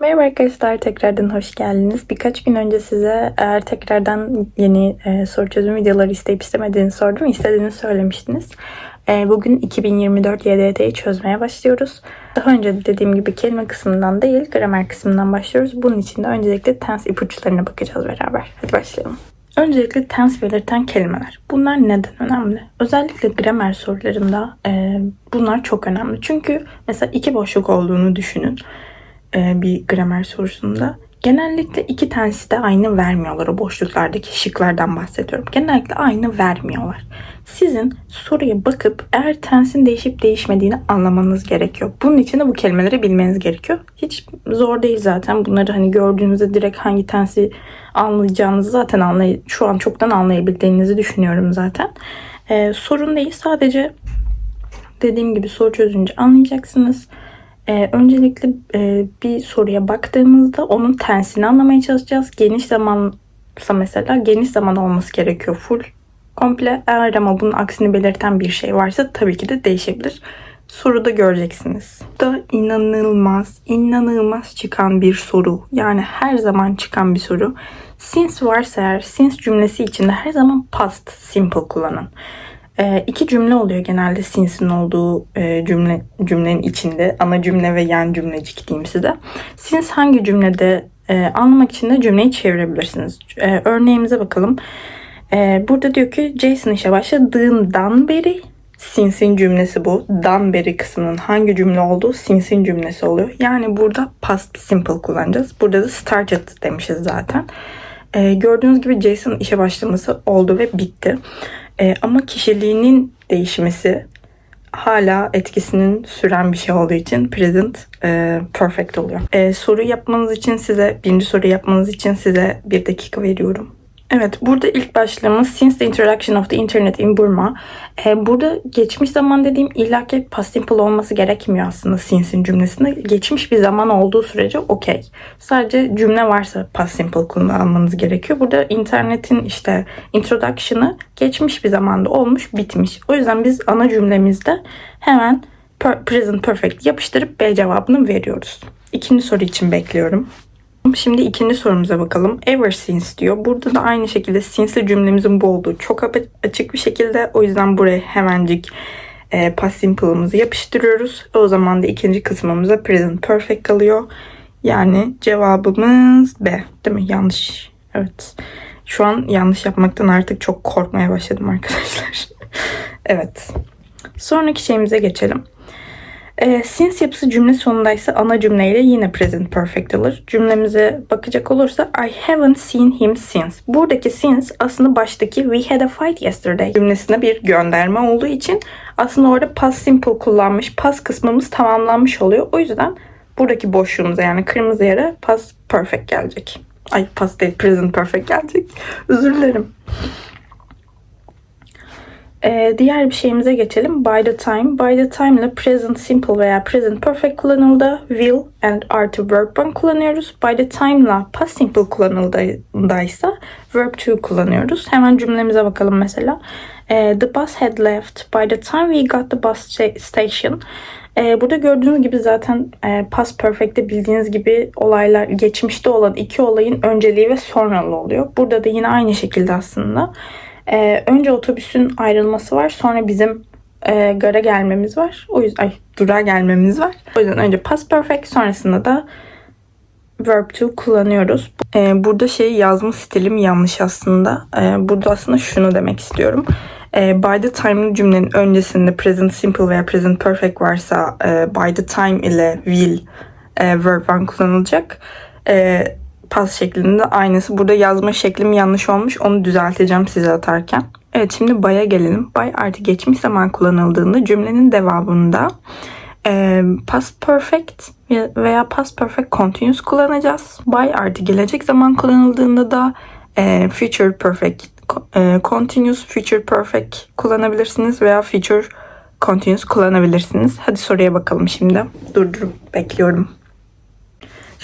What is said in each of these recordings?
Merhaba arkadaşlar, tekrardan hoş geldiniz. Birkaç gün önce size eğer tekrardan yeni e, soru çözüm videoları isteyip istemediğinizi sordum. İstediğini söylemiştiniz. E, bugün 2024 YDT'yi çözmeye başlıyoruz. Daha önce de dediğim gibi kelime kısmından değil, gramer kısmından başlıyoruz. Bunun için de öncelikle tense ipuçlarına bakacağız beraber. Hadi başlayalım. Öncelikle tense belirten kelimeler. Bunlar neden önemli? Özellikle gramer sorularında e, bunlar çok önemli. Çünkü mesela iki boşluk olduğunu düşünün bir gramer sorusunda. Genellikle iki tanesi de aynı vermiyorlar. O boşluklardaki şıklardan bahsediyorum. Genellikle aynı vermiyorlar. Sizin soruya bakıp eğer tensin değişip değişmediğini anlamanız gerekiyor. Bunun için de bu kelimeleri bilmeniz gerekiyor. Hiç zor değil zaten. Bunları hani gördüğünüzde direkt hangi tensi anlayacağınızı zaten anlay şu an çoktan anlayabildiğinizi düşünüyorum zaten. Ee, sorun değil. Sadece dediğim gibi soru çözünce anlayacaksınız. Ee, öncelikle e, bir soruya baktığımızda onun tensini anlamaya çalışacağız. Geniş zamansa mesela geniş zaman olması gerekiyor full komple. Eğer ama bunun aksini belirten bir şey varsa tabii ki de değişebilir. Soruda göreceksiniz. Da inanılmaz, inanılmaz çıkan bir soru. Yani her zaman çıkan bir soru. Since varsa eğer, since cümlesi içinde her zaman past simple kullanın. E, iki cümle oluyor genelde since'in olduğu e, cümle cümlenin içinde. Ana cümle ve yan cümlecik diyeyim size. Since hangi cümlede e, anlamak için de cümleyi çevirebilirsiniz. E, örneğimize bakalım. E, burada diyor ki Jason işe başladığından beri since'in cümlesi bu. Dan beri kısmının hangi cümle olduğu since'in cümlesi oluyor. Yani burada past simple kullanacağız. Burada da started demişiz zaten. E, gördüğünüz gibi Jason işe başlaması oldu ve bitti. E, ama kişiliğinin değişmesi hala etkisinin süren bir şey olduğu için present e, perfect oluyor. E, soru yapmanız için size, birinci soru yapmanız için size bir dakika veriyorum. Evet, burada ilk başlığımız Since the introduction of the internet in Burma. Ee, burada geçmiş zaman dediğim illaki past simple olması gerekmiyor aslında since'in cümlesinde. Geçmiş bir zaman olduğu sürece okey. Sadece cümle varsa past simple kullanmanız gerekiyor. Burada internetin işte introduction'ı geçmiş bir zamanda olmuş, bitmiş. O yüzden biz ana cümlemizde hemen per, present perfect yapıştırıp B cevabını veriyoruz. İkinci soru için bekliyorum. Şimdi ikinci sorumuza bakalım. Ever since diyor. Burada da aynı şekilde since cümlemizin bu olduğu çok açık bir şekilde. O yüzden buraya hemencik e, past simple'ımızı yapıştırıyoruz. O zaman da ikinci kısmımıza present perfect kalıyor. Yani cevabımız B. Değil mi? Yanlış. Evet. Şu an yanlış yapmaktan artık çok korkmaya başladım arkadaşlar. evet. Sonraki şeyimize geçelim. E, since yapısı cümle sonundaysa ana cümleyle yine present perfect alır. Cümlemize bakacak olursa I haven't seen him since. Buradaki since aslında baştaki we had a fight yesterday cümlesine bir gönderme olduğu için aslında orada past simple kullanmış. Past kısmımız tamamlanmış oluyor. O yüzden buradaki boşluğumuza yani kırmızı yere past perfect gelecek. Ay past değil present perfect gelecek. Özür dilerim. Ee, diğer bir şeyimize geçelim. By the time. By the time ile present simple veya present perfect kullanıldı. Will and artı verb one kullanıyoruz. By the time ile past simple kullanıldıysa verb to kullanıyoruz. Hemen cümlemize bakalım mesela. Ee, the bus had left by the time we got the bus station. Ee, burada gördüğünüz gibi zaten e, past perfect'te bildiğiniz gibi olaylar geçmişte olan iki olayın önceliği ve sonralı oluyor. Burada da yine aynı şekilde aslında. Ee, önce otobüsün ayrılması var. Sonra bizim e, gara gelmemiz var. O yüzden ay durağa gelmemiz var. O yüzden önce past perfect sonrasında da verb to kullanıyoruz. Ee, burada şey yazma stilim yanlış aslında. Ee, burada aslında şunu demek istiyorum. Ee, by the time cümlenin öncesinde present simple veya present perfect varsa e, by the time ile will e, verb one kullanılacak. E, pas şeklinde aynısı. Burada yazma şeklim yanlış olmuş. Onu düzelteceğim size atarken. Evet şimdi by'a gelelim. By artı geçmiş zaman kullanıldığında cümlenin devamında e, past perfect veya past perfect continuous kullanacağız. By artı gelecek zaman kullanıldığında da e, future perfect e, continuous future perfect kullanabilirsiniz veya future continuous kullanabilirsiniz. Hadi soruya bakalım şimdi. Durdurup bekliyorum.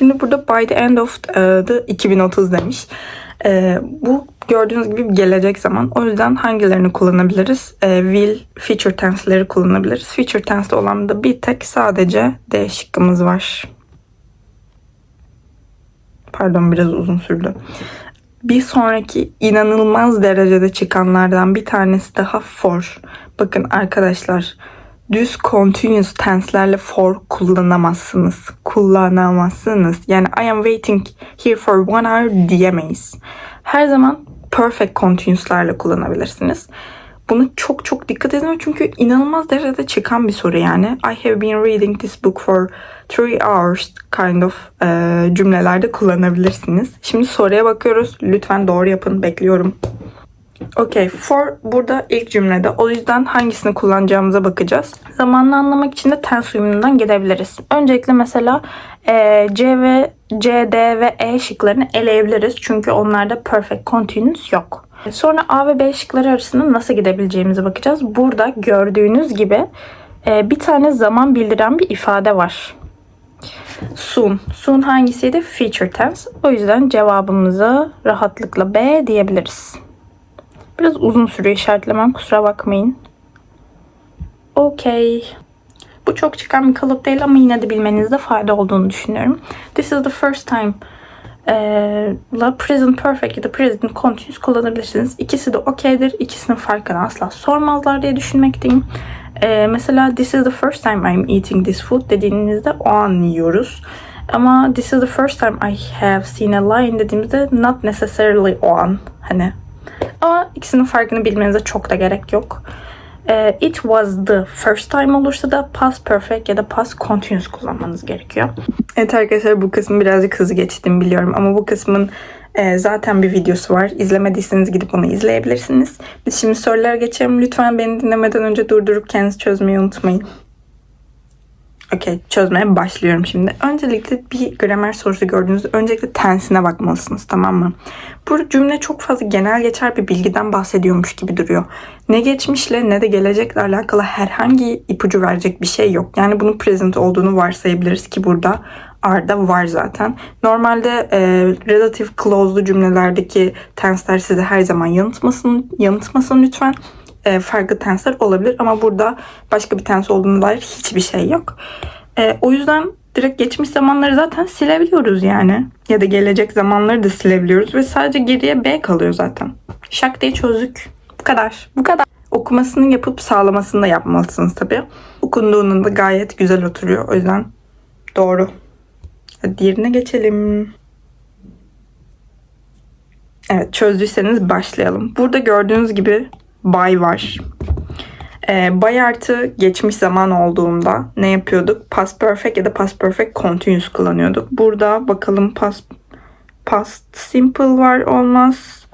Şimdi burada by the end of e, the 2030 demiş. E, bu gördüğünüz gibi gelecek zaman. O yüzden hangilerini kullanabiliriz? E, will, future tense'leri kullanabiliriz. Future tense'de olan da bir tek sadece D şıkkımız var. Pardon biraz uzun sürdü. Bir sonraki inanılmaz derecede çıkanlardan bir tanesi daha for. Bakın arkadaşlar düz continuous tense'lerle for kullanamazsınız. Kullanamazsınız. Yani I am waiting here for one hour diyemeyiz. Her zaman perfect continuous'larla kullanabilirsiniz. Bunu çok çok dikkat edin çünkü inanılmaz derecede çıkan bir soru yani. I have been reading this book for three hours kind of e, cümlelerde kullanabilirsiniz. Şimdi soruya bakıyoruz. Lütfen doğru yapın. Bekliyorum. Okay, for burada ilk cümlede. O yüzden hangisini kullanacağımıza bakacağız. Zamanını anlamak için de tense uyumundan gidebiliriz. Öncelikle mesela e, C ve C, D ve E şıklarını eleyebiliriz. Çünkü onlarda perfect continuous yok. Sonra A ve B şıkları arasında nasıl gidebileceğimize bakacağız. Burada gördüğünüz gibi e, bir tane zaman bildiren bir ifade var. Soon. Soon hangisiydi? Future tense. O yüzden cevabımızı rahatlıkla B diyebiliriz. Biraz uzun sürüyor işaretlemem kusura bakmayın. Okey. Bu çok çıkan bir kalıp değil ama yine de bilmenizde fayda olduğunu düşünüyorum. This is the first time la present perfect ya da present continuous kullanabilirsiniz. İkisi de okeydir. İkisinin farkını asla sormazlar diye düşünmekteyim. E, mesela this is the first time I'm eating this food dediğinizde o an yiyoruz. Ama this is the first time I have seen a lion dediğimizde not necessarily o an. Hani ama ikisinin farkını bilmenize çok da gerek yok. Ee, it was the first time olursa da past perfect ya da past continuous kullanmanız gerekiyor. Evet arkadaşlar bu kısmı birazcık hızlı geçtim biliyorum ama bu kısmın e, zaten bir videosu var. İzlemediyseniz gidip onu izleyebilirsiniz. Biz şimdi sorulara geçelim. Lütfen beni dinlemeden önce durdurup kendinizi çözmeyi unutmayın. Okey çözmeye başlıyorum şimdi. Öncelikle bir gramer sorusu gördüğünüzde öncelikle tensine bakmalısınız tamam mı? Bu cümle çok fazla genel geçer bir bilgiden bahsediyormuş gibi duruyor. Ne geçmişle ne de gelecekle alakalı herhangi ipucu verecek bir şey yok. Yani bunun present olduğunu varsayabiliriz ki burada Arda var zaten. Normalde e, relative clause'lu cümlelerdeki tensler size her zaman yanıtmasın, yanıtmasın lütfen e, farklı tensler olabilir ama burada başka bir tens olduğuna dair hiçbir şey yok. E, o yüzden direkt geçmiş zamanları zaten silebiliyoruz yani. Ya da gelecek zamanları da silebiliyoruz ve sadece geriye B kalıyor zaten. Şak diye çözdük. Bu kadar. Bu kadar. Okumasını yapıp sağlamasını da yapmalısınız tabii. Okunduğunda da gayet güzel oturuyor. O yüzden doğru. Hadi diğerine geçelim. Evet çözdüyseniz başlayalım. Burada gördüğünüz gibi by var. E, by artı geçmiş zaman olduğunda ne yapıyorduk? Past perfect ya da past perfect continuous kullanıyorduk. Burada bakalım past, past simple var olmaz.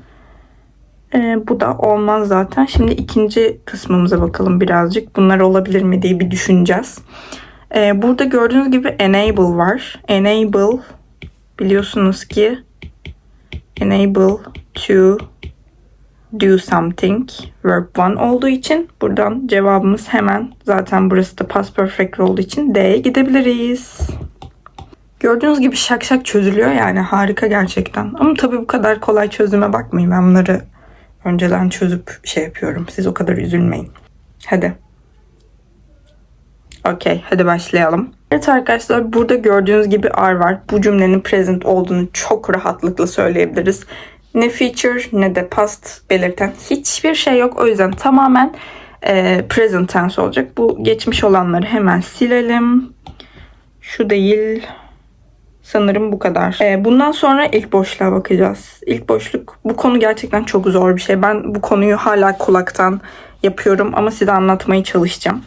E, bu da olmaz zaten. Şimdi ikinci kısmımıza bakalım birazcık. Bunlar olabilir mi diye bir düşüneceğiz. E, burada gördüğünüz gibi enable var. Enable biliyorsunuz ki enable to do something verb one olduğu için buradan cevabımız hemen zaten burası da past perfect olduğu için D'ye gidebiliriz. Gördüğünüz gibi şak şak çözülüyor yani harika gerçekten. Ama tabii bu kadar kolay çözüme bakmayın. Ben bunları önceden çözüp şey yapıyorum. Siz o kadar üzülmeyin. Hadi. Okey hadi başlayalım. Evet arkadaşlar burada gördüğünüz gibi R var. Bu cümlenin present olduğunu çok rahatlıkla söyleyebiliriz ne feature ne de past belirten hiçbir şey yok. O yüzden tamamen e, present tense olacak. Bu geçmiş olanları hemen silelim. Şu değil. Sanırım bu kadar. E, bundan sonra ilk boşluğa bakacağız. İlk boşluk bu konu gerçekten çok zor bir şey. Ben bu konuyu hala kulaktan yapıyorum ama size anlatmaya çalışacağım.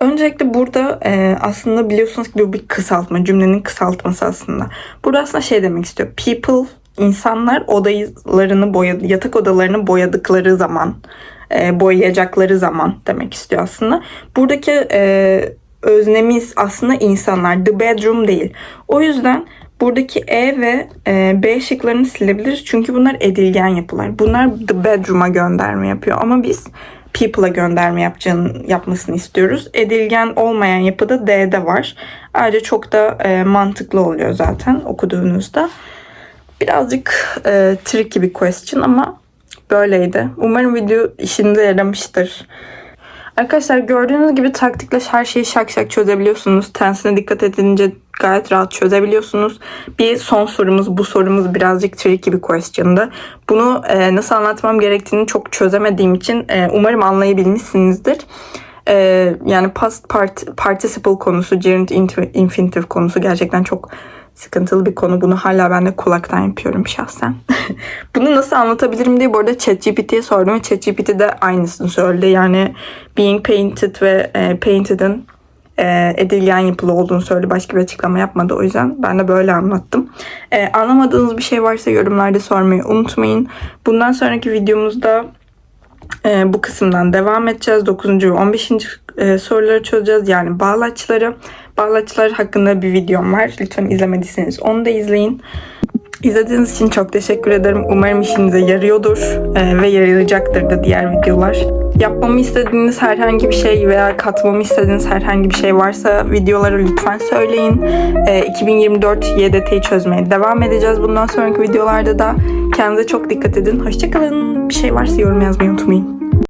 Öncelikle burada e, aslında biliyorsunuz ki bu bir kısaltma. Cümlenin kısaltması aslında. Burada aslında şey demek istiyor. People insanlar odalarını boyadı, yatak odalarını boyadıkları zaman, e, boyayacakları zaman demek istiyor aslında. Buradaki e, öznemiz aslında insanlar, the bedroom değil. O yüzden buradaki E ve e, B şıklarını silebiliriz. Çünkü bunlar edilgen yapılar. Bunlar the bedroom'a gönderme yapıyor. Ama biz people'a gönderme yapacağını, yapmasını istiyoruz. Edilgen olmayan yapıda D'de var. Ayrıca çok da e, mantıklı oluyor zaten okuduğunuzda. Birazcık e, tricky bir question ama böyleydi. Umarım video işinize yaramıştır. Arkadaşlar gördüğünüz gibi taktikle her şeyi şak şak çözebiliyorsunuz. Tensine dikkat edince gayet rahat çözebiliyorsunuz. Bir son sorumuz bu sorumuz birazcık tricky bir question'dı. Bunu e, nasıl anlatmam gerektiğini çok çözemediğim için e, umarım anlayabilmişsinizdir. E, yani past part, participle konusu, gerund inf- infinitive konusu gerçekten çok sıkıntılı bir konu. Bunu hala ben de kulaktan yapıyorum şahsen. Bunu nasıl anlatabilirim diye bu arada ChatGPT'ye sordum ve ChatGPT de aynısını söyledi. Yani being painted ve e, painted'ın e, edilgen yapılı olduğunu söyledi. Başka bir açıklama yapmadı o yüzden. Ben de böyle anlattım. E, anlamadığınız bir şey varsa yorumlarda sormayı unutmayın. Bundan sonraki videomuzda e, bu kısımdan devam edeceğiz. 9. ve 15. e, soruları çözeceğiz. Yani bağlaçları. Bağlaçlar hakkında bir videom var. Lütfen izlemediyseniz onu da izleyin. İzlediğiniz için çok teşekkür ederim. Umarım işinize yarıyordur e, ve yarayacaktır da diğer videolar. Yapmamı istediğiniz herhangi bir şey veya katmamı istediğiniz herhangi bir şey varsa videoları lütfen söyleyin. E, 2024 YDT'yi çözmeye devam edeceğiz. Bundan sonraki videolarda da kendinize çok dikkat edin. Hoşçakalın. Bir şey varsa yorum yazmayı unutmayın.